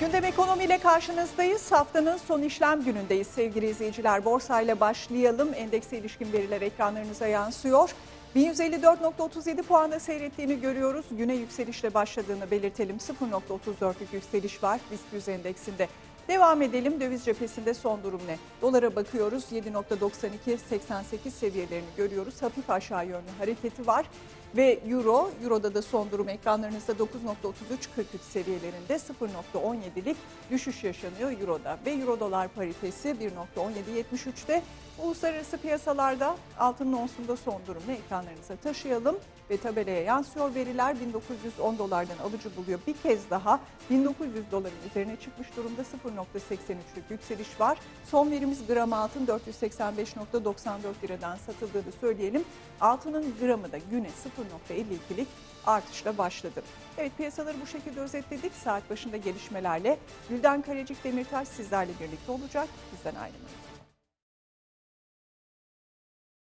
Gündem ekonomiyle karşınızdayız. Haftanın son işlem günündeyiz sevgili izleyiciler. Borsayla başlayalım. Endekse ilişkin veriler ekranlarınıza yansıyor. 1154.37 puanda seyrettiğini görüyoruz. Güne yükselişle başladığını belirtelim. 0.34'lük yükseliş var BIST 100 endeksinde. Devam edelim. Döviz cephesinde son durum ne? Dolara bakıyoruz. 7.92-88 seviyelerini görüyoruz. Hafif aşağı yönlü hareketi var. Ve Euro, Euro'da da son durum ekranlarınızda 9.33-43 seviyelerinde 0.17'lik düşüş yaşanıyor Euro'da. Ve Euro dolar paritesi 1.1773'te. Uluslararası piyasalarda altının onsunda son durumu ekranlarınıza taşıyalım. Ve tabelaya yansıyor veriler 1910 dolardan alıcı buluyor. Bir kez daha 1900 doların üzerine çıkmış durumda 0.83'lük yükseliş var. Son verimiz gram altın 485.94 liradan satıldığını söyleyelim. Altının gramı da güne 0.52'lik artışla başladı. Evet piyasaları bu şekilde özetledik. Saat başında gelişmelerle Gülden Karecik Demirtaş sizlerle birlikte olacak. Bizden ayrılmayın.